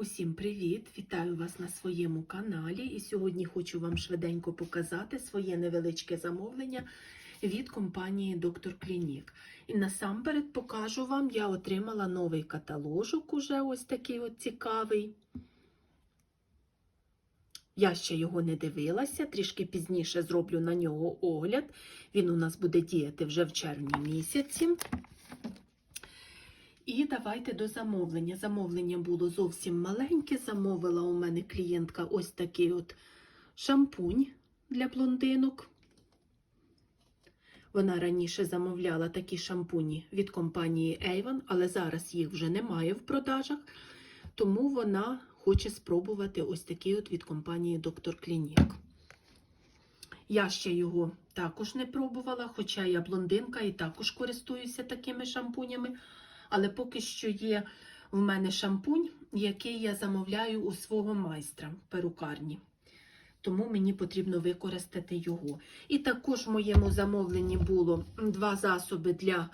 Усім привіт! Вітаю вас на своєму каналі. І сьогодні хочу вам швиденько показати своє невеличке замовлення від компанії Доктор Клінік. І насамперед покажу вам, я отримала новий каталожок, уже ось такий от цікавий. Я ще його не дивилася, трішки пізніше зроблю на нього огляд. Він у нас буде діяти вже в червні місяці. І давайте до замовлення. Замовлення було зовсім маленьке. Замовила у мене клієнтка ось такий от шампунь для блондинок. Вона раніше замовляла такі шампуні від компанії Avon, але зараз їх вже немає в продажах, тому вона хоче спробувати ось такий от від компанії Доктор Клінік. Я ще його також не пробувала, хоча я блондинка і також користуюся такими шампунями. Але поки що є в мене шампунь, який я замовляю у свого майстра перукарні. Тому мені потрібно використати його. І також в моєму замовленні було два засоби для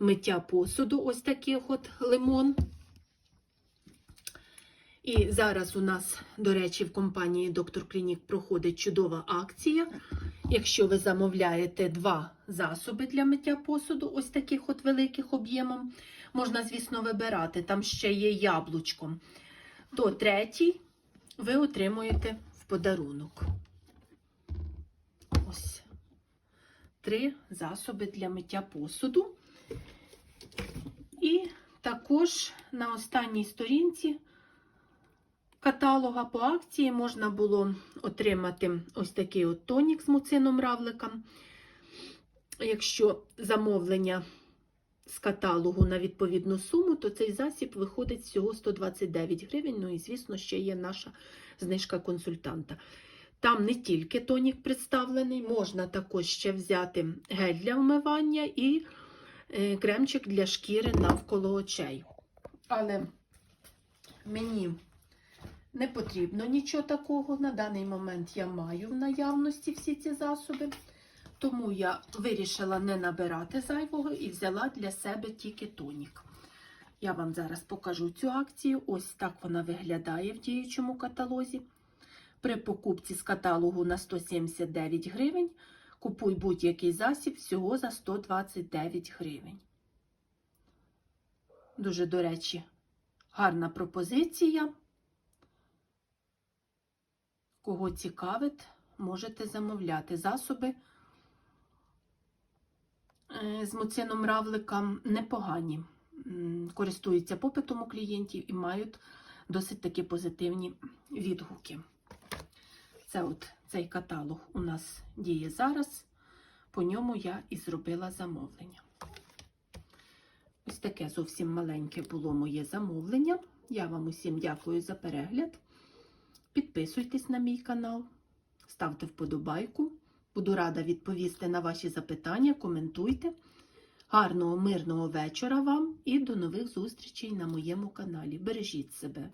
миття посуду, ось таких от лимон. І зараз у нас, до речі, в компанії Доктор Клінік проходить чудова акція. Якщо ви замовляєте два засоби для миття посуду, ось таких от великих об'ємом, можна, звісно, вибирати, там ще є яблучко, то третій ви отримуєте в подарунок. Ось три засоби для миття посуду. І також на останній сторінці каталога по акції можна було отримати ось такий от тонік з муцином равлика. Якщо замовлення з каталогу на відповідну суму, то цей засіб виходить всього 129 гривень. Ну і, звісно, ще є наша знижка консультанта. Там не тільки тонік представлений, можна також ще взяти гель для вмивання і е, кремчик для шкіри навколо очей. Але мені не потрібно нічого такого. На даний момент я маю в наявності всі ці засоби. Тому я вирішила не набирати зайвого і взяла для себе тільки тонік. Я вам зараз покажу цю акцію. Ось так вона виглядає в діючому каталозі. При покупці з каталогу на 179 гривень. Купуй будь-який засіб всього за 129 гривень. Дуже, до речі, гарна пропозиція. Кого цікавить, можете замовляти засоби е, з муцином равлика непогані. Користуються попитом у клієнтів і мають досить такі позитивні відгуки. Це от цей каталог у нас діє зараз. По ньому я і зробила замовлення. Ось таке зовсім маленьке було моє замовлення. Я вам усім дякую за перегляд. Підписуйтесь на мій канал, ставте вподобайку. Буду рада відповісти на ваші запитання, коментуйте. Гарного, мирного вечора вам і до нових зустрічей на моєму каналі. Бережіть себе!